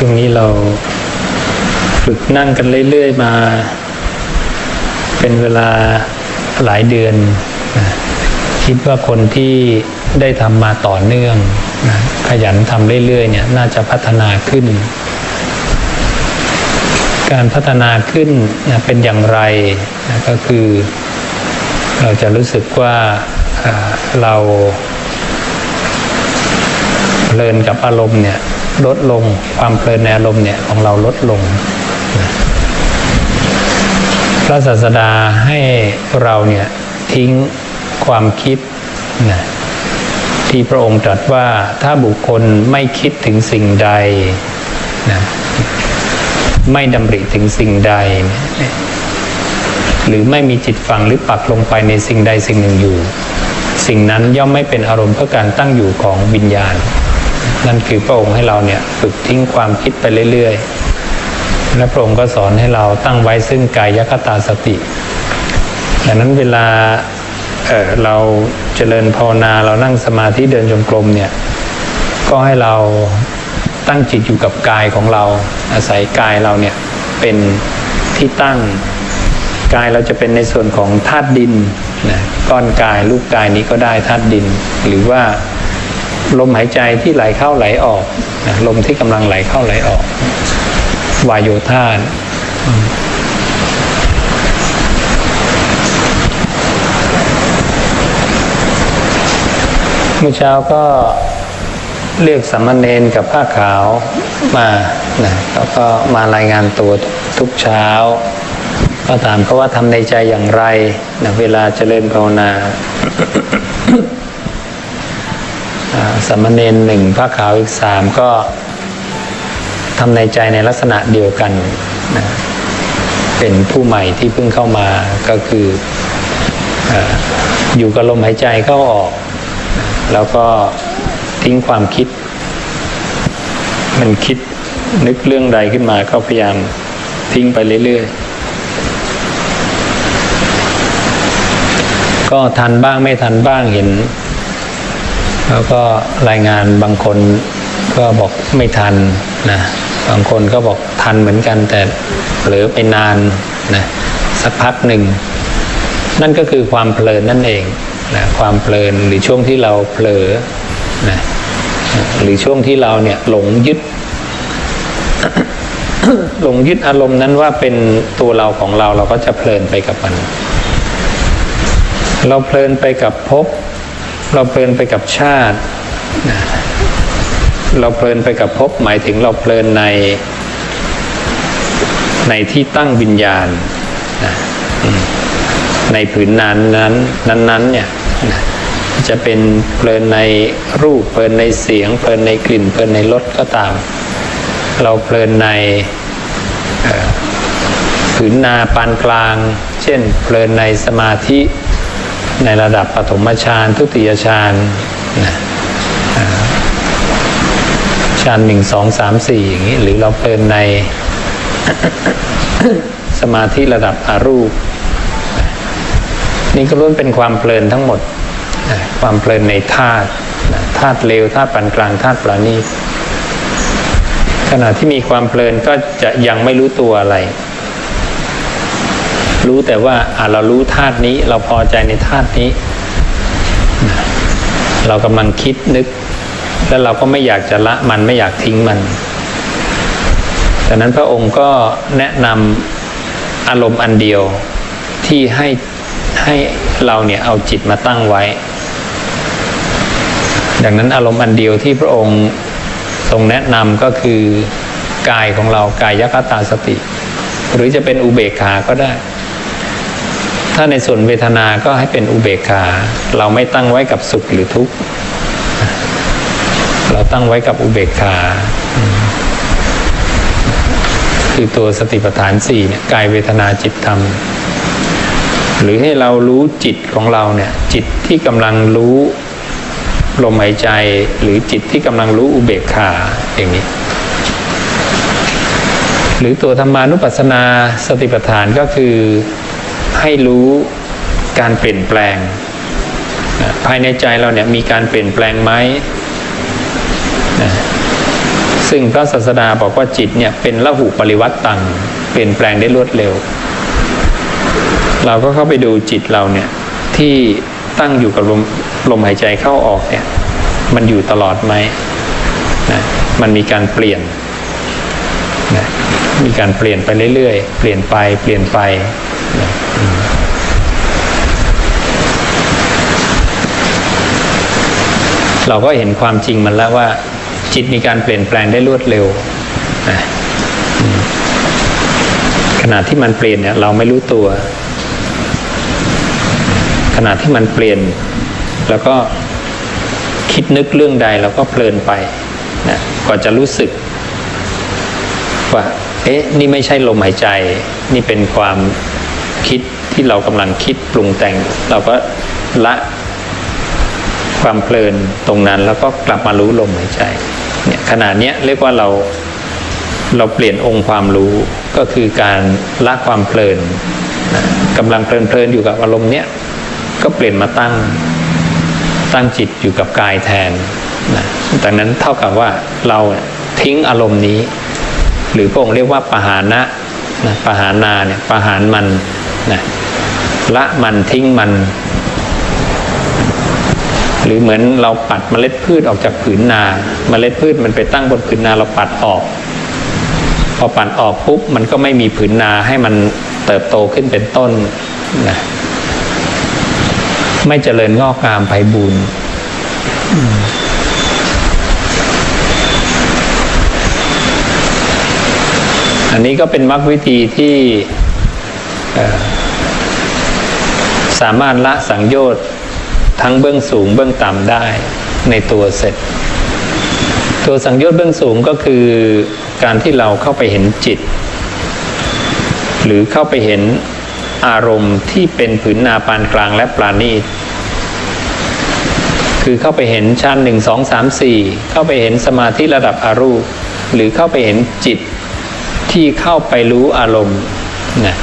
ช่วงนี้เราฝึกนั่งกันเรื่อยๆมา เป็นเวลาหลายเดือน คิดว่าคนที่ได้ทำมาต่อเนื่อง ขยันทำเรื่อยๆเนี่ยน่าจะพัฒนาขึ้น การพัฒนาขึ้นเป็นอย่างไรก็คือ เราจะรู้สึกว่าอ่าเราเพลินกับอารมณ์เนี่ย ลดลง ความเพลินในอารมณ์เนี่ยของเราลดลง พระศาสดาให้เราเนี่ยทิ้งความคิดนะที่พระองค์ตรัสว่าถ้าบุคคลไม่คิดถึงสิ่งใดนะไม่ดำริถึงสิ่งใด หรือไม่มีจิตฝังหรือปักลงไปในสิ่งใดสิ่งหนึ่งอยู่ สิ่งนั้นย่อมไม่เป็นอารมณ์เพื่อการตั้งอยู่ของวิญญาณ นั่นคือพระองค์ให้เราเนี่ยฝึกทิ้งความคิดไปเรื่อยๆ และพระองค์ก็สอนให้เราตั้งไว้ซึ่งกายคตาสติดังนั้นเวลาเออเราเจริญภาวนาเรานั่งสมาธิเดินจงกรมเนี่ยก็ให้เราตั้งจิตอยู่กับกายของเรา อาศัยกายเราเนี่ยเป็นที่ตั้งกายเราจะเป็นในส่วนของธาตุดินนะก้อนกายรูปกายนี้ก็ได้ธาตุดิน หรือว่า ลมหายใจที่ไหลเข้าไหลออกนะลมที่กำลังไหลเข้าไหลออก วายโยธาตเมื่อเช้าก็เรียกสัมมเนนกับผ้าขาวมานะแล้วก็มารายงานตัวทุกเช้า ก็ถามเขาว่าทำในใจอย่างไรนะเวลาเจริญภาวนา สามเณรหนึ่งพระขาวอีกสามก็ทำในใจในลักษณะเดียวกันนะเป็นผู้ใหม่ที่เพิ่งเข้ามาก็คือออยู่กับลมหายใจเข้าออก แล้วก็ทิ้งความคิด มันคิดนึกเรื่องใดขึ้นมาก็พยายามทิ้งไปเรื่อยๆ ก็ทันบ้างไม่ทันบ้างเห็น แล้วก็รายงานบางคนก็บอกไม่ทันนะบางคนก็บอกทันเหมือนกันแต่เผลอไปนานนะสักพักหนึ่ง นั่นก็คือความเพลินนั่นเองนะความเพลินหรือช่วงที่เราเผลอนะหรือช่วงที่เราเนี่ยหลงยึด หลงยึดอารมณ์นั้นว่าเป็นตัวเราของเราเราก็จะเพลินไปกับมัน เราเพลินไปกับภพ เราเพลินไปกับชาติ เราเพลินไปกับภพหมายถึงเราเพลินใน ในที่ตั้งวิญญาณนะในผืนนั้นนั้นนั้นนั้นเนี่ยนะจะเป็นเพลินในรูปเพลินในเสียง เพลินในกลิ่นเพลินในรสก็ตาม เราเพลินในผืนนาปานกลาง เช่น เพลินในสมาธิ ในระดับปฐมฌานทุติยฌานฌานหนึ่งสองสามสี่อย่างนี้หรือเราเพลินในสมาธิระดับอารูป นี่ก็ล้วนเป็นความเพลินทั้งหมด ความเพลินในธาตุธาตุเลวธาตุปานกลางธาตุปราณีขณะที่มีความเพลินก็จะยังไม่รู้ตัวอะไร รู้แต่ว่าเรารู้ธาตุนี้ เราพอใจในธาตุนี้ เรากำลังคิดนึก แล้วเราก็ไม่อยากจะละมันไม่อยากทิ้งมันดังนั้นพระองค์ก็แนะนำอารมณ์อันเดียวที่ให้ให้เราเนี่ยเอาจิตมาตั้งไว้ ดังนั้นอารมณ์อันเดียวที่พระองค์ทรงแนะนำก็คือกายของเรากายยคตาสติ หรือจะเป็นอุเบกขาก็ได้ ถ้าในส่วนเวทนา ก็ให้เป็นอุเบกขา เราไม่ตั้งไว้กับสุขหรือทุกข์ เราตั้งไว้กับอุเบกขา คือตัวสติปัฏฐานสี่เนี่ยกายเวทนาจิตธรรม หรือให้เรารู้จิตของเราเนี่ยจิตที่กำลังรู้ลมหายใจหรือจิตที่กำลังรู้อุเบกขาอย่างนี้ หรือตัวธรรมานุปัสสนาสติปัฏฐานก็คือ ให้รู้การเปลี่ยนแปลง ภายในใจเราเนี่ยมีการเปลี่ยนแปลงไหมซึ่งพระศาสดาบอกว่าจิตเนี่ยเป็นละหุปริวัตตังเปลี่ยนแปลงได้รวดเร็ว เราก็เข้าไปดูจิตเราเนี่ยที่ตั้งอยู่กับลมลมหายใจเข้าออกเนี่ยมันอยู่ตลอดไหมนะมันมีการเปลี่ยนนะมีการเปลี่ยนไปเรื่อยๆ เปลี่ยนไปเปลี่ยนไป เราก็เห็นความจริงมันแล้วว่า จิตมีการเปลี่ยนแปลงได้รวดเร็วนะขณะที่มันเปลี่ยนเนี่ย เราไม่รู้ตัว ขณะที่มันเปลี่ยน แล้วก็คิดนึกเรื่องใดเราก็เพลินไปนะกว่าจะรู้สึก ว่า เอ๊ะ นี่ไม่ใช่ลมหายใจ นี่เป็นความ คิดที่เรากำลังคิดปรุงแต่ง เราก็ละความเพลินตรงนั้นแล้วก็กลับมารู้ลมหายใจเนี่ยขนาดเนี้ยเรียกว่าเราเราเปลี่ยนองค์ความรู้ก็คือการละความเพลินนะกำลังเพลินเพลินอยู่กับอารมณ์เนี้ยก็เปลี่ยนมาตั้งตั้งจิตอยู่กับกายแทนนะดังนั้นเท่ากับว่าเราทิ้งอารมณ์นี้ หรือพระองค์เรียกว่าปหานะนะปหานาเนี่ยปหานมัน นะละมันทิ้งมัน หรือเหมือนเราปัดเมล็ดพืชออกจากผืนนาเมล็ดพืชมันไปตั้งบนผืนนาเราปัดออก พอปัดออกปุ๊บมันก็ไม่มีผืนนาให้มันเติบโตขึ้นเป็นต้นนะไม่เจริญงอกงามไพบูรณ์อันนี้ก็เป็นมรรควิธีที่ สามารถละสังโยชน์ทั้งเบื้องสูงเบื้องต่ำได้ในตัวเสร็จ ตัวสังโยชน์เบื้องสูงก็คือการที่เราเข้าไปเห็นจิต หรือเข้าไปเห็นอารมณ์ที่เป็นผืนนาปานกลางและปราณีตคือเข้าไปเห็นชั้นหนึ่งสองสามสี่เข้าไปเห็นสมาธิระดับอารูป หรือเข้าไปเห็นจิตที่เข้าไปรู้อารมณ์นะ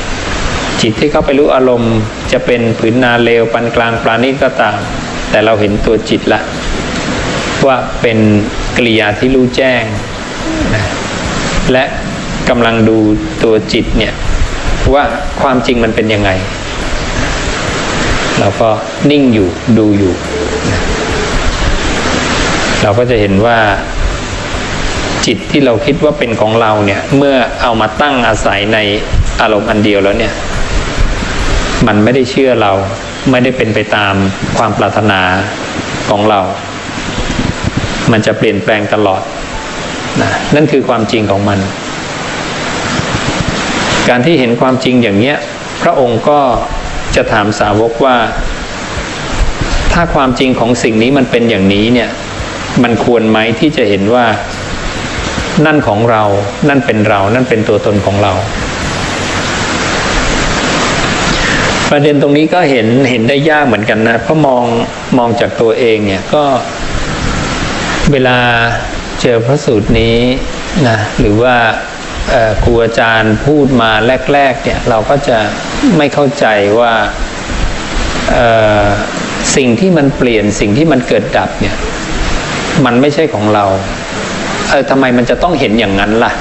จิตที่เข้าไปรู้อารมณ์ จะเป็นผืนนาเลวปานกลางปราณีตก็ตาม แต่เราเห็นตัวจิตละ ว่าเป็นกิริยาที่รู้แจ้งนะและกำลังดูตัวจิตเนี่ยว่าความจริงมันเป็นยังไง เราก็นิ่งอยู่ดูอยู่ เราก็จะเห็นว่าจิตที่เราคิดว่าเป็นของเราเนี่ย เมื่อเอามาตั้งอาศัยในอารมณ์อันเดียวแล้วเนี่ย มันไม่ได้เชื่อเรา ไม่ได้เป็นไปตามความปรารถนาของเรา มันจะเปลี่ยนแปลงตลอดนะนั่นคือความจริงของมัน การที่เห็นความจริงอย่างเนี้ย พระองค์ก็จะถามสาวกว่า ถ้าความจริงของสิ่งนี้มันเป็นอย่างนี้เนี่ย มันควรไหมที่จะเห็นว่า นั่นของเรา นั่นเป็นเรา นั่นเป็นตัวตนของเรา ประเด็นตรงนี้ก็เห็นเห็นได้ยากเหมือนกันนะเพราะมองมองจากตัวเองเนี่ยก็เวลาเจอพระสูตรนี้นะหรือว่าครูอาจารย์พูดมาแรก ๆ เนี่ยเราก็จะไม่เข้าใจว่าสิ่งที่มันเปลี่ยนสิ่งที่มันเกิดดับเนี่ยมันไม่ใช่ของเราเออทำไมมันจะต้องเห็นอย่างนั้นล่ะ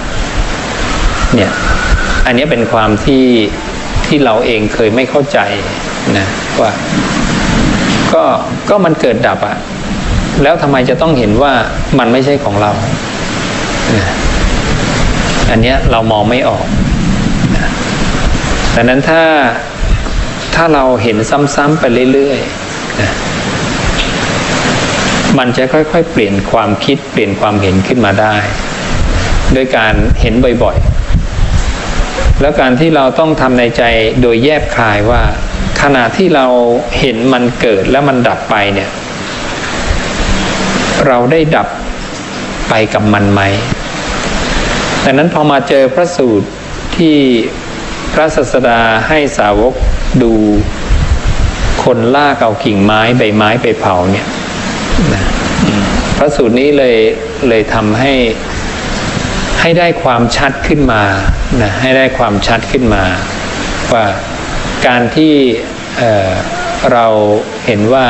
เนี่ย อันนี้เป็นความที่ ที่เราเองเคยไม่เข้าใจนะว่าก็ก็มันเกิดดับอะแล้วทำไมจะต้องเห็นว่ามันไม่ใช่ของเรานะอันเนี้ยเรามองไม่ออกนะดังนั้นถ้าถ้าเราเห็นซ้ำๆไปเรื่อยๆนะมันจะค่อยๆ เปลี่ยนความคิดเปลี่ยนความเห็นขึ้นมาได้ ด้วยการเห็นบ่อยๆ แล้วการที่เราต้องทำในใจโดยแยบคายว่า ขณะที่เราเห็นมันเกิดแล้วมันดับไปเนี่ย เราได้ดับไปกับมันไหมดังนั้นพอมาเจอพระสูตรที่พระศาสดาให้สาวกดูคนลากเอากิ่งไม้ใบไม้ไปเผาเนี่ยนะพระสูตรนี้เลยเลยทำให้ ให้ได้ความชัดขึ้นมานะให้ได้ความชัดขึ้นมา ว่าการที่เเราเห็นว่า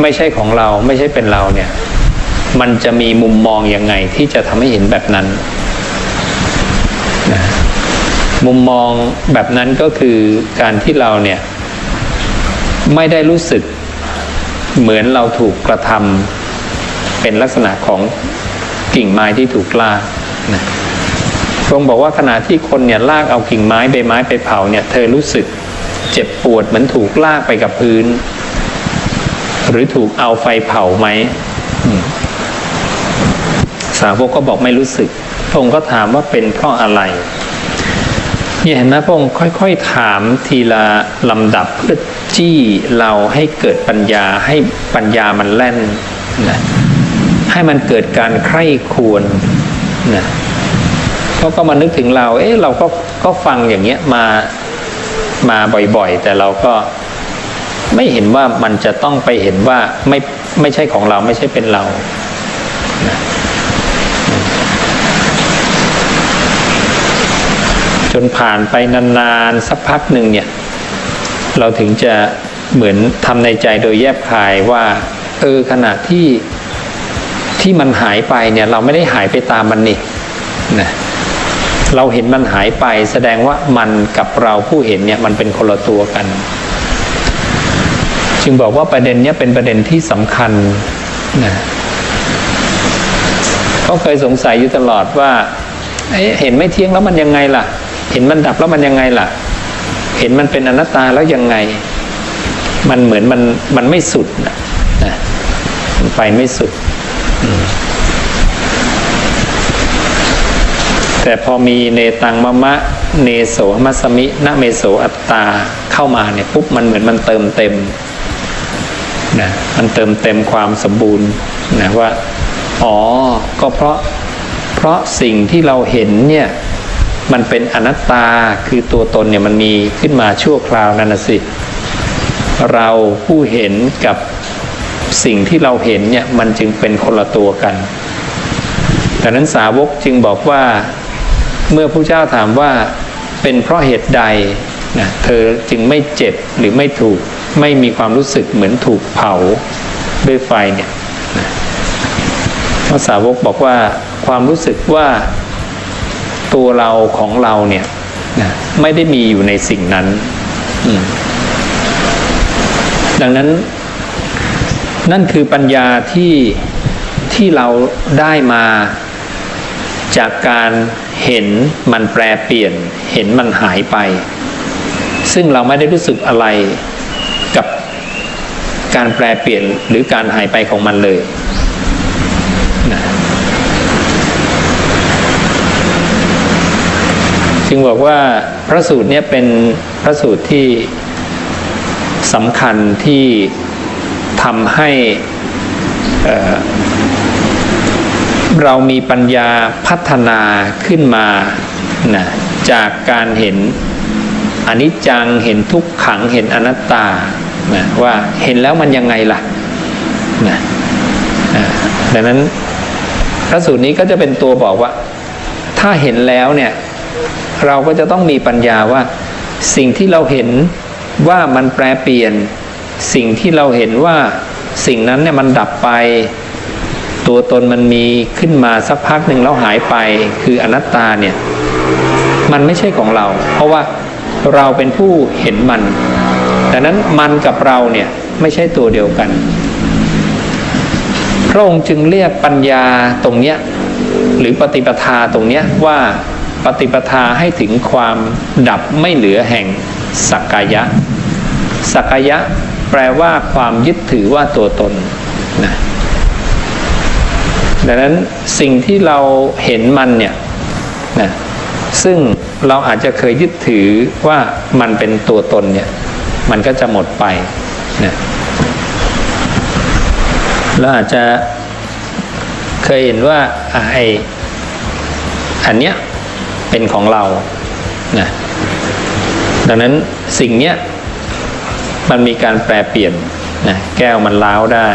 ไม่ใช่ของเราไม่ใช่เป็นเราเนี่ย มันจะมีมุมมองยังไงที่จะทำให้เห็นแบบนั้นนะมุมมองแบบนั้นก็คือการที่เราเนี่ย ไม่ได้รู้สึกเหมือนเราถูกกระทำเป็นลักษณะของ กิ่งไม้ที่ถูกลากนะพระองค์บอกว่าขณะที่คนเนี่ยลากเอากิ่งไม้ใบไม้ไปเผาเนี่ย เธอรู้สึกเจ็บปวดเหมือนถูกลากไปกับพื้น หรือถูกเอาไฟเผาไหมอืมสาวกก็บอกไม่รู้สึกพระองค์ก็ถามว่าเป็นเพราะอะไรเนี่ยเห็นไหมพระองค์ค่อยๆถามทีละลำดับเพื่อจี้เราให้เกิดปัญญาให้ปัญญามันแล่นนะ ให้มันเกิดการใคร่ควรนะเขาก็มานึกถึงเรา เอ๊ะเราก็ก็ฟังอย่างเงี้ยมามาบ่อยๆ แต่เราก็ไม่เห็นว่ามันจะต้องไปเห็นว่าไม่ไม่ใช่ของเราไม่ใช่เป็นเรานะจนผ่านไปนานๆ สักพักหนึ่งเนี่ย เราถึงจะเหมือนทำในใจโดยแยบคายว่า เออขณะที่ ที่มันหายไปเนี่ยเราไม่ได้หายไปตามมันนี่นะเราเห็นมันหายไปแสดงว่ามันกับเราผู้เห็นเนี่ยมันเป็นคนละตัวกัน จึงบอกว่าประเด็นเนี้ยเป็นประเด็นที่สำคัญนะก็เคยสงสัยอยู่ตลอดว่าเเห็นไม่เที่ยงแล้วมันยังไงล่ะ เห็นมันดับแล้วมันยังไงล่ะ เห็นมันเป็นอนัตตาแล้วยังไง มันเหมือนมันมันไม่สุดนะนะไปไม่สุด แต่พอมีเนตังมะมะเนโสมัสมินะเมโสอัตตาเข้ามาเนี่ยปุ๊บมันเหมือนมันเติมเต็มนะมันเติมเต็มความสมบูรณ์นะว่าอ๋อก็เพราะเพราะสิ่งที่เราเห็นเนี่ยมันเป็นอนัตตาคือตัวตนเนี่ยมันมีขึ้นมาชั่วคราวนั่นนะสิ เราผู้เห็นกับสิ่งที่เราเห็นเนี่ยมันจึงเป็นคนละตัวกันดังนั้นสาวกจึงบอกว่า เมื่อพระเจ้าถามว่าเป็นเพราะเหตุใดนะเธอจึงไม่เจ็บหรือไม่ถูกไม่มีความรู้สึกเหมือนถูกเผาด้วยไฟเนี่ยพระสาวกบอกว่าความรู้สึกว่าตัวเราของเราเนี่ยนะไม่ได้มีอยู่ในสิ่งนั้น ดังนั้น นั่นคือปัญญาที่ที่เราได้มา จากการเห็นมันแปรเปลี่ยน เห็นมันหายไป ซึ่งเราไม่ได้รู้สึกอะไรกับการแปรเปลี่ยนหรือการหายไปของมันเลยนะจึงบอกว่าพระสูตรเนี้ยเป็นพระสูตรที่สำคัญที่ทำให้ เรามีปัญญาพัฒนาขึ้นมานะจากการเห็นอนิจจังเห็นทุกขังเห็นอนัตตานะว่าเห็นแล้วมันยังไงล่ะนะดังนั้นพระสูตรนี้ก็จะเป็นตัวบอกว่า ถ้าเห็นแล้วเนี่ยเราก็จะต้องมีปัญญาว่าสิ่งที่เราเห็นว่ามันแปรเปลี่ยน สิ่งที่เราเห็นว่าสิ่งนั้นเนี่ยมันดับไป ตัวตนมันมีขึ้นมาสักพักหนึ่งแล้วหายไป คืออนัตตาเนี่ย มันไม่ใช่ของเรา เพราะว่าเราเป็นผู้เห็นมันดังนั้นมันกับเราเนี่ยไม่ใช่ตัวเดียวกัน พระองค์จึงเรียกปัญญาตรงเนี้ยหรือปฏิปทาตรงเนี้ยว่าปฏิปทาให้ถึงความดับไม่เหลือแห่งสักกายะ สักกายะแปลว่าความยึดถือว่าตัวตน ดังนั้นสิ่งที่เราเห็นมันเนี่ยนะซึ่งเราอาจจะเคยยึดถือว่ามันเป็นตัวตนเนี่ย มันก็จะหมดไปนะแล้วอาจจะเคยเห็นว่าไออันเนี้ยเป็นของเรานะดังนั้นสิ่งเนี้ยมันมีการแปรเปลี่ยนนะแก้วมันล้าวได้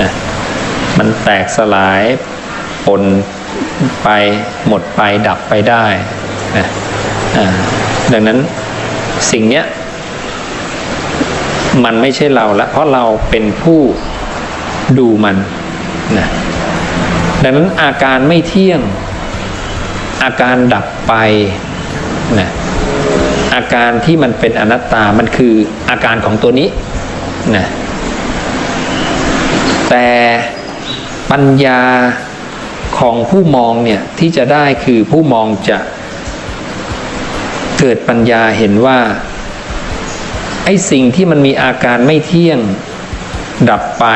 นะ มันแตกสลายปนไปหมดไปดับไปได้นะดังนั้นสิ่งเนี้ยมันไม่ใช่เราละเพราะเราเป็นผู้ดูมันนะดังนั้นอาการไม่เที่ยง อาการดับไปนะอาการที่มันเป็นอนัตตามันคืออาการของตัวนี้นะแต่ ปัญญาของผู้มองเนี่ยที่จะได้คือผู้มองจะเกิดปัญญาเห็นว่าไอ้สิ่งที่มันมีอาการไม่เที่ยงดับไป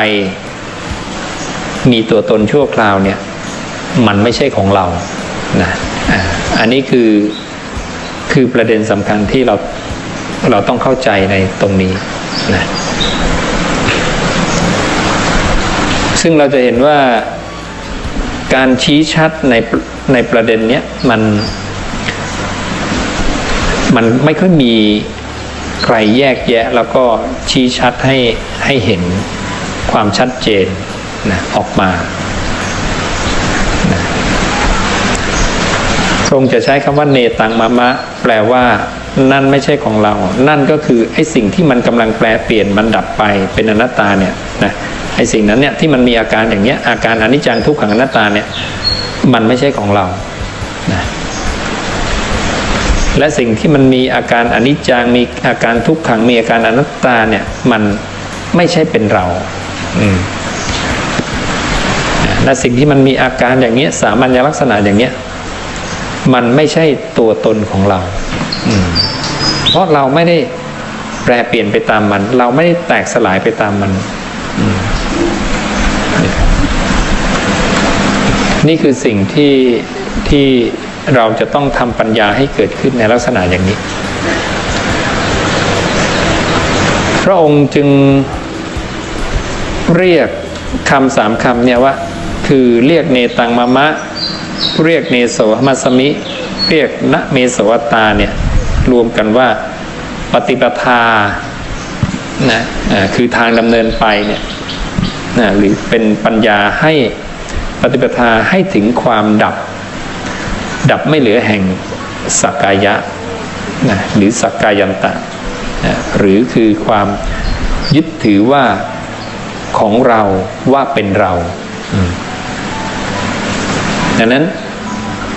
มีตัวตนชั่วคราวเนี่ย มันไม่ใช่ของเรานะอันนี้คือคือประเด็นสำคัญที่เราเราต้องเข้าใจในตรงนี้นะ ซึ่งเราจะเห็นว่าการชี้ชัดในในประเด็นเนี้ยมันมันไม่ค่อยมีใครแยกแยะ แล้วก็ชี้ชัดให้ให้เห็นความชัดเจนนะออกมานะทรงจะใช้คำว่าเนตังมะมะ แปลว่า นั่นไม่ใช่ของเรา นั่นก็คือไอ้สิ่งที่มันกำลังแปลเปลี่ยนมันดับไปเป็นอนัตตาเนี่ยนะ ไอ้สิ่งนั้นเนี่ยที่มันมีอาการอย่างเนี้ยอาการอนิจจังทุกขังอนัตตาเนี่ยมันไม่ใช่ของเรานะและสิ่งที่มันมีอาการอนิจจังมีอาการทุกขังมีอาการอนัตตาเนี่ยมันไม่ใช่เป็นเราและสิ่งที่มันมีอาการอย่างเนี้ยสามัญลักษณะอย่างเนี้ยมันไม่ใช่ตัวตนของเรา เพราะเราไม่ได้แปรเปลี่ยนไปตามมัน เราไม่ได้แตกสลายไปตามมัน นี่คือสิ่งที่ที่เราจะต้องทำปัญญาให้เกิดขึ้นในลักษณะอย่างนี้ พระองค์จึงเรียกคำสามคำเนี่ยว่า คือเรียกเนตังมะมะ เรียกเนโสมัสมิ เรียกณเมโสวตาเนี่ยรวมกันว่าปฏิปทานะคือทางดำเนินไปเนี่ยนะหรือเป็นปัญญาให้ ปฏิปทาให้ถึงความดับ ดับไม่เหลือแห่งสักกายะนะหรือสักกายันตะนะหรือคือความยึดถือว่าของเราว่าเป็นเราดังนั้น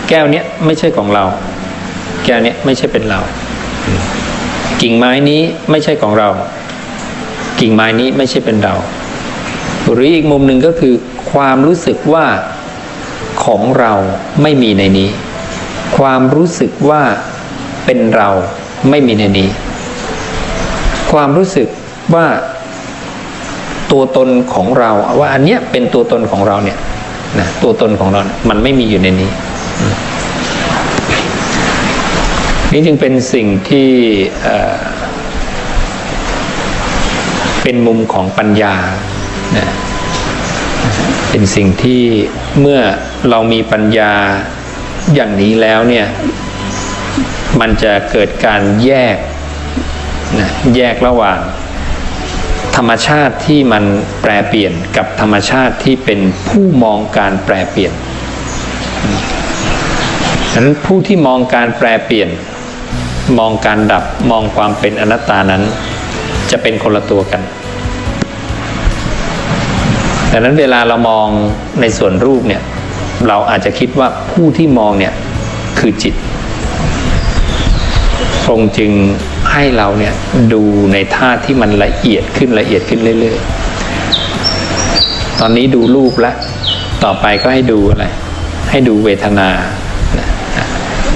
แก้วเนี้ยไม่ใช่ของเรา แก้วเนี้ยไม่ใช่เป็นเรา กิ่งไม้นี้ไม่ใช่ของเรา กิ่งไม้นี้ไม่ใช่เป็นเรา หรืออีกมุมหนึ่งก็คือ ความรู้สึกว่าของเราไม่มีในนี้ ความรู้สึกว่าเป็นเราไม่มีในนี้ ความรู้สึกว่าตัวตนของเราว่าอันเนี้ยเป็นตัวตนของเราเนี่ยนะตัวตนของเรา มันไม่มีอยู่ในนี้ นี่จึงเป็นสิ่งที่เอ่อเป็นมุมของปัญญานะ เป็นสิ่งที่เมื่อเรามีปัญญาอย่างนี้แล้วเนี่ยมันจะเกิดการแยกนะแยกระหว่าง ธรรมชาติที่มันแปรเปลี่ยนกับธรรมชาติที่เป็นผู้มองการแปรเปลี่ยนดันั้นผู้ที่มองการแปรเปลี่ยน มองการดับมองความเป็นอนัตตานั้น จะเป็นคนละตัวกัน ดังนั้นเวลาเรามองในส่วนรูปเนี่ยเราอาจจะคิดว่าผู้ที่มองเนี่ยคือจิตพระองค์จึงให้เราเนี่ยดูในท่าที่มันละเอียดขึ้นละเอียดขึ้นเรื่อยๆ ตอนนี้ดูรูปแล้วต่อไปก็ให้ดูอะไร ให้ดูเวทนานะ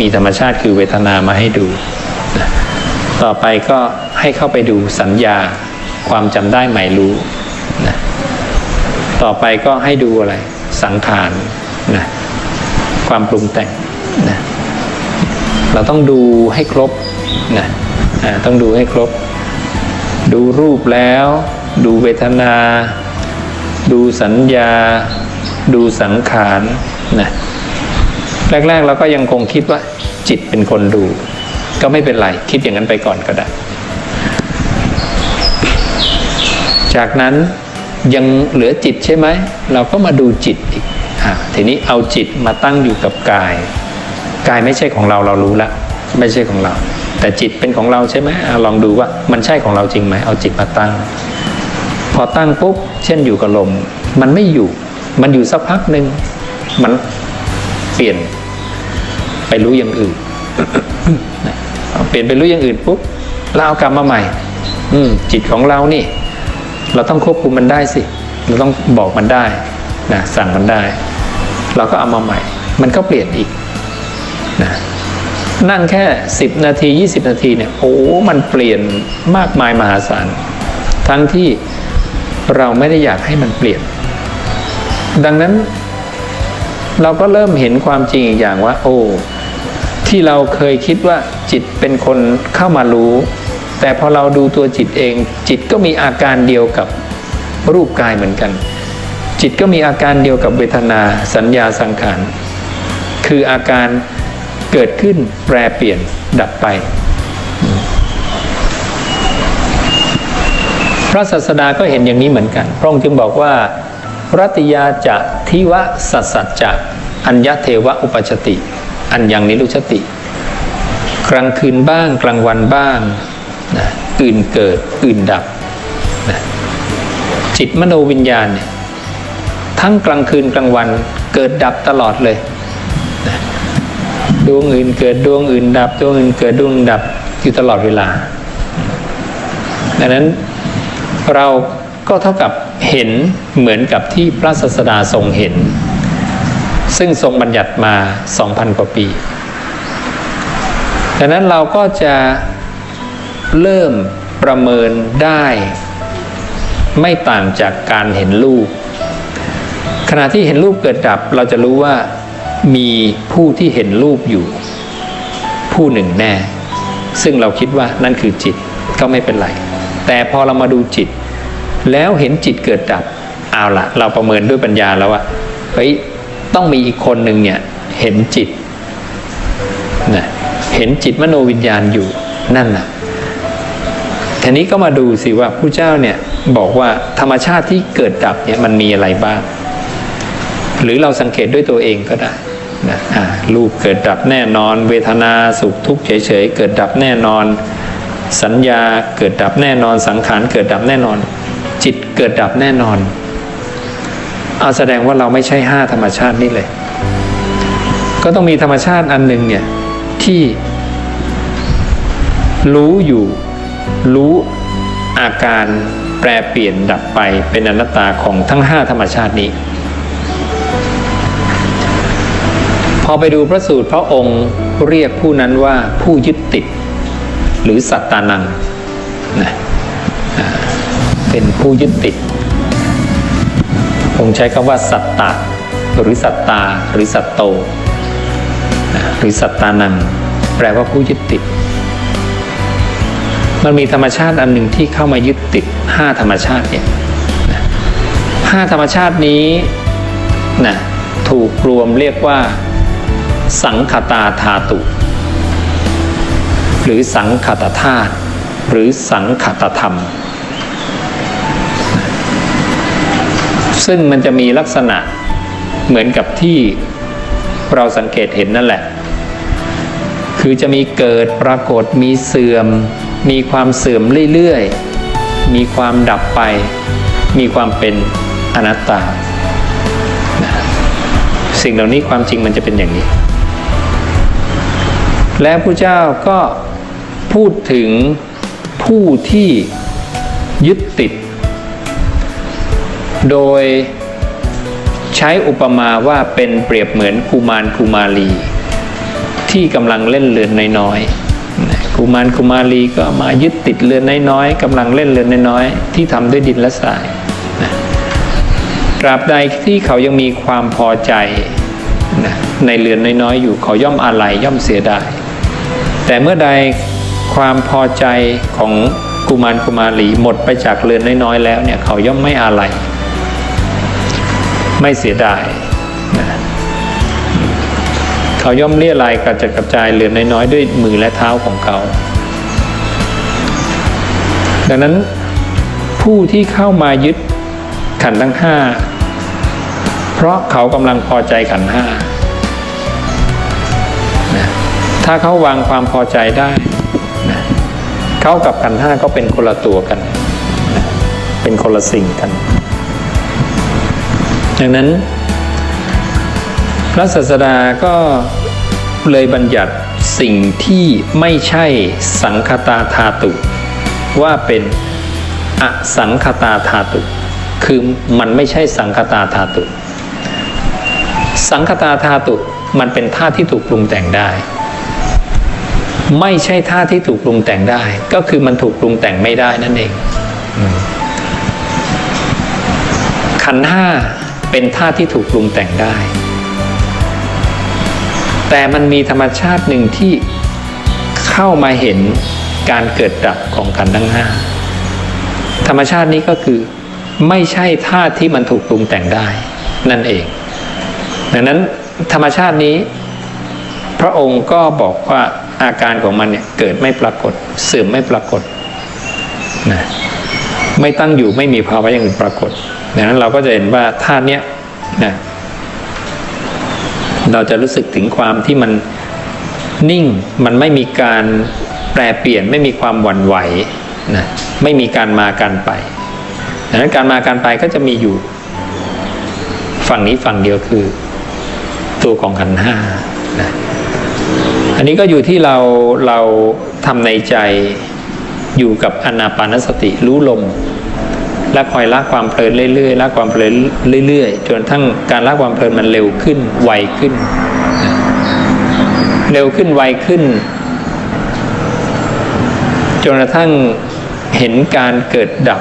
มีธรรมชาติคือเวทนามาให้ดูนะต่อไปก็ให้เข้าไปดูสัญญาความจำได้หมายรู้นะ ต่อไปก็ให้ดูอะไร สังขารนะความปรุงแต่งนะเราต้องดูให้ครบนะต้องดูให้ครบ ดูรูปแล้ว ดูเวทนา ดูสัญญา ดูสังขารนะแรกๆเราก็ยังคงคิดว่าจิตเป็นคนดู ก็ไม่เป็นไร คิดอย่างนั้นไปก่อนก็ได้ จากนั้น ยังเหลือจิตใช่ไหม เราก็มาดูจิตอีกอทีนี้เอาจิตมาตั้งอยู่กับกาย กายไม่ใช่ของเราเรารู้แล้วไม่ใช่ของเรา แต่จิตเป็นของเราใช่ไหมอลองดูว่ามันใช่ของเราจริงไหมเอาจิตมาตั้ง พอตั้งปุ๊บเช่นอยู่กับลม มันไม่อยู่ มันอยู่สักพักหนึ่งมันเปลี่ยนไปรู้อย่างอื่นเปลี่ยนไปรู้อย่างอื่นปุ๊บเราเอากลับมาใหม่ อืมจิตของเรานี่ เราต้องควบคุมมันได้สิ เราต้องบอกมันได้นะสั่งมันได้ เราก็เอามาใหม่ มันก็เปลี่ยนอีกนะนั่งแค่ 10 นาที 20 นาทีเนี่ยโอ้มันเปลี่ยนมากมายมหาศาลทั้งที่เราไม่ได้อยากให้มันเปลี่ยน ดังนั้น เราก็เริ่มเห็นความจริงอีกอย่างว่า โอ้ที่เราเคยคิดว่าจิตเป็นคนเข้ามารู้ แต่พอเราดูตัวจิตเอง จิตก็มีอาการเดียวกับรูปกายเหมือนกัน จิตก็มีอาการเดียวกับเวทนาสัญญาสังขารคืออาการเกิดขึ้นแปรเปลี่ยนดับไป พระศาสดาก็เห็นอย่างนี้เหมือนกัน พระองค์จึงบอกว่า รัตยาจะทิวะสัสสัจจะอัญญเทวะอุปชติ อันยังนิรุชติ กลางคืนบ้างกลางวันบ้าง นะอื่นเกิดอื่นดับนะจิตมโนวิญญาณเนี่ยทั้งกลางคืนกลางวันเกิดดับตลอดเลยนะดวงอื่นเกิดดวงอื่นดับดวงอื่นเกิดดวงอื่นดับอยู่ตลอดเวลา ดังนั้นเราก็เท่ากับเห็นเหมือนกับที่พระศาสดาทรงเห็น ซึ่งทรงบัญญัติมา 2,000 กว่าปีดังนั้นเราก็จะ เริ่มประเมินได้ ไม่ต่างจากการเห็นรูป ขณะที่เห็นรูปเกิดดับ เราจะรู้ว่ามีผู้ที่เห็นรูปอยู่ ผู้หนึ่งแน่ ซึ่งเราคิดว่านั่นคือจิตก็ไม่เป็นไร แต่พอเรามาดูจิต แล้วเห็นจิตเกิดดับเอาละเราประเมินด้วยปัญญาแล้วว่าเฮ้ยต้องมีอีกคนหนึ่งเนี่ยเห็นจิตนะเห็นจิตมโนวิญญาณอยู่นั่นนะ ทีนี้ก็มาดูสิว่าผู้เจ้าเนี่ยบอกว่าธรรมชาติที่เกิดดับเนี่ยมันมีอะไรบ้าง หรือเราสังเกตด้วยตัวเองก็ได้นะอ่ารูปเกิดดับแน่นอน เวทนาสุขทุกข์เฉยๆเกิดดับแน่นอน สัญญาเกิดดับแน่นอน สังขารเกิดดับแน่นอน จิตเกิดดับแน่นอนเอาแสดงว่าเราไม่ใช่ห้าธรรมชาตินี่เลย ก็ต้องมีธรรมชาติอันหนึ่งเนี่ยที่รู้อยู่ รู้อาการแปรเปลี่ยนดับไปเป็นอนัตตาของทั้งห้าธรรมชาตินี้ พอไปดูพระสูตรพระองค์เรียกผู้นั้นว่าผู้ยึดติด หรือสัตตานังนะเป็นผู้ยึดติดองค์ใช้คำว่าสัตตะหรือสัตตาหรือสัตโต หรือสัตตานัง แปลว่าผู้ยึดติด มันมีธรรมชาติอันหนึ่งที่เข้ามายึดติดห้าธรรมชาติเนี่ยห้าธรรมชาตินี้นะถูกรวมเรียกว่า สังคตาธาตุ หรือสังคตธาตุหรือสังคตธรรม ซึ่งมันจะมีลักษณะเหมือนกับที่เราสังเกตเห็นนั่นแหละ คือจะมีเกิดปรากฏมีเสื่อม มีความเสื่อมเรื่อยๆ มีความดับไป มีความเป็นอนัตตา สิ่งเหล่านี้ความจริงมันจะเป็นอย่างนี้ และพระเจ้าก็พูดถึงผู้ที่ยึดติด โดยใช้อุปมาว่าเป็นเปรียบเหมือนกุมารกุมารี ที่กำลังเล่นเรือนน้อยๆ กุมารกุมารีก็มายึดติดเรือนน้อยๆกำลังเล่นเรือนน้อยๆที่ทำด้วยดินและทรายนะตราบใดที่เขายังมีความพอใจนะในเรือนน้อยๆอยู่เขาย่อมอาลัยย่อมเสียดายแต่เมื่อใดความพอใจของกุมารกุมารีหมดไปจากเรือนน้อยๆแล้วเนี่ยเขาย่อมไม่อาลัยไม่เสียดาย เขาย่อมเลี่ยรายกระจัดกระจายเรือนน้อยๆด้วยมือและเท้าของเขา ดังนั้นผู้ที่เข้ามายึดขันทั้งห้าเพราะเขากำลังพอใจขันห้าถ้าเขาวางความพอใจได้เขากับขันห้าก็เป็นคนละตัวกัน เป็นคนละสิ่งกัน ดังนั้น ระศาสดาก็เลยบัญญัติสิ่งที่ไม่ใช่สังคตาธาตุ ว่าเป็นอสังคตาธาตุ คือมันไม่ใช่สังคตาธาตุ สังคตาธาตุมันเป็นธาตุที่ถูกปรุงแต่งได้ ไม่ใช่ธาตุที่ถูกปรุงแต่งได้ ก็คือมันถูกปรุงแต่งไม่ได้นั่นเองขันห้าเป็นธาตุที่ถูกปรุงแต่งได้ แต่มันมีธรรมชาติหนึ่งที่เข้ามาเห็นการเกิดดับของขันธ์ทั้งห้าธรรมชาตินี้ก็คือไม่ใช่ธาตุที่มันถูกปรุงแต่งได้ นั่นเอง ดังนั้นธรรมชาตินี้ พระองค์ก็บอกว่าอาการของมันเนี่ยเกิดไม่ปรากฏ เสื่อมไม่ปรากฏนะไม่ตั้งอยู่ไม่มีภาวะอย่างอื่นปรากฏดังนั้นเราก็จะเห็นว่าธาตุเนี้ยนะ เราจะรู้สึกถึงความที่มันนิ่งมันไม่มีการแปรเปลี่ยนไม่มีความหวั่นไหวนะไม่มีการมาการไปดังนั้นการมาการไปก็จะมีอยู่ ฝั่งนี้ฝั่งเดียวคือ ตัวของขันห้านะอันนี้ก็อยู่ที่เราเราทำในใจอยู่กับอนาปานสติรู้ลม และคอยละความเพลินเรื่อยๆละความเพลินเรื่อยๆ จนทั้งการละความเพลินมันเร็วขึ้นไวขึ้น เร็วขึ้นไวขึ้น จนกระทั่งเห็นการเกิดดับ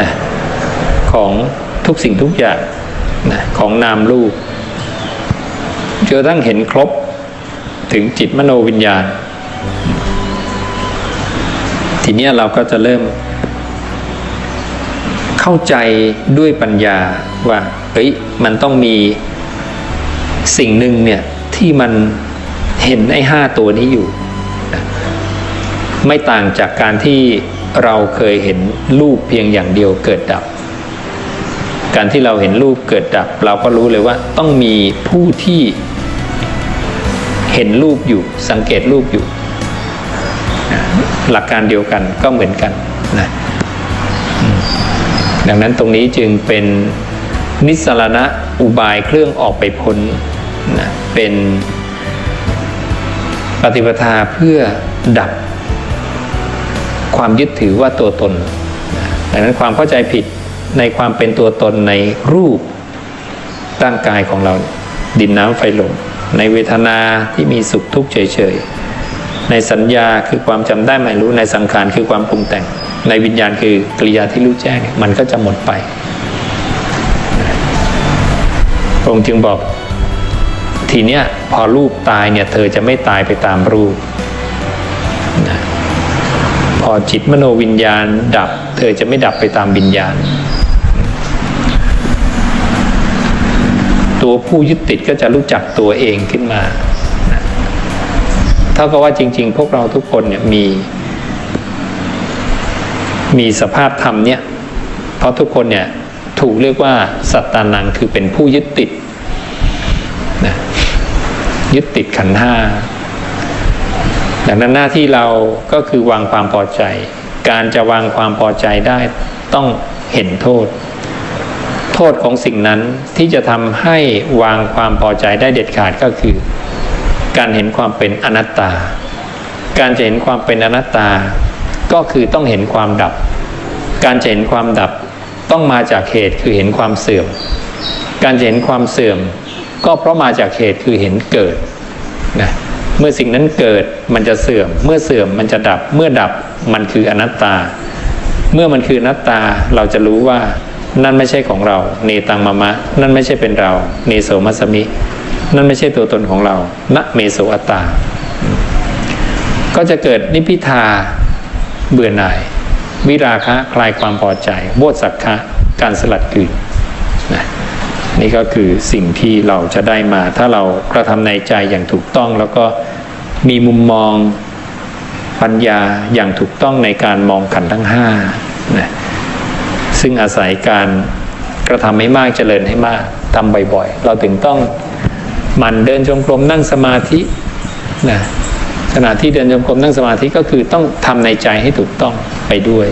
นะของทุกสิ่งทุกอย่างนะของนามรูปจนกระทั่งเห็นครบถึงจิตมโนวิญญาณ ทีเนี้ยเราก็จะเริ่ม เข้าใจด้วยปัญญาว่าเฮ้ยมันต้องมีสิ่งหนึ่งเนี่ยที่มันเห็นไอ้ห้าตัวนี้อยู่ ไม่ต่างจากการที่เราเคยเห็นรูปเพียงอย่างเดียวเกิดดับ การที่เราเห็นรูปเกิดดับ เราก็รู้เลยว่าต้องมีผู้ที่เห็นรูปอยู่สังเกตรูปอยู่ หลักการเดียวกันก็เหมือนกันนะ ดังนั้นตรงนี้จึงเป็นนิสรณะอุบายเครื่องออกไปพ้นนะเป็นปฏิปทาเพื่อดับความยึดถือว่าตัวตน ดังนั้นความเข้าใจผิดในความเป็นตัวตนในรูปร่างกายของเรา ดินน้ำไฟลม ในเวทนาที่มีสุขทุกข์เฉยๆ ในสัญญาคือความจำได้หมายรู้ในสังขารคือความปรุงแต่ง ในวิญญาณคือกริยาที่รู้แจ้งเนี่ยมันก็จะหมดไปพระองค์จึงบอก ทีเนี้ยพอรูปตายเนี่ยเธอจะไม่ตายไปตามรูปนะพอจิตมโนวิญญาณดับ เธอจะไม่ดับไปตามวิญญาณ ตัวผู้ยึดติดก็จะรู้จักตัวเองขึ้นมาเท่ากับว่าจริง ๆ พวกเราทุกคนเนี่ยมี มีสภาพธรรมเนี่ย เพราะทุกคนเนี่ยถูกเรียกว่าสัตตานังคือเป็นผู้ยึดติดนะยึดติดขันห้าดังนั้นหน้าที่เราก็คือวางความพอใจ การจะวางความพอใจได้ต้องเห็นโทษ โทษของสิ่งนั้นที่จะทำให้วางความพอใจได้เด็ดขาดก็คือ การเห็นความเป็นอนัตตา การจะเห็นความเป็นอนัตตา ก็คือต้องเห็นความดับ การจะเห็นความดับต้องมาจากเหตุคือเห็นความเสื่อม การจะเห็นความเสื่อม ก็เพราะมาจากเหตุคือเห็นเกิดนะเมื่อสิ่งนั้นเกิดมันจะเสื่อม เมื่อเสื่อมมันจะดับ เมื่อดับมันคืออนัตตา เมื่อมันคืออนัตตาเราจะรู้ว่านั่นไม่ใช่ของเราเนตังมะมะ นั่นไม่ใช่เป็นเราเนโสมัสมิ นั่นไม่ใช่ตัวตนของเราณเมโสอัตตา ก็จะเกิดนิพพิทา เบื่อหน่าย วิราคะคลายความพอใจโบสักคะการสลัดคืนนะนี่ก็คือสิ่งที่เราจะได้มา ถ้าเรากระทำในใจอย่างถูกต้อง แล้วก็มีมุมมองปัญญาอย่างถูกต้องในการมองขันทั้งห้านะซึ่งอาศัยการกระทำให้มากเจริญให้มากทำบ่อยๆ เราถึงต้องมันเดินจงกรมนั่งสมาธินะ ขณะที่เดินจงกรมนั่งสมาธิก็คือต้องทำในใจให้ถูกต้องไปด้วย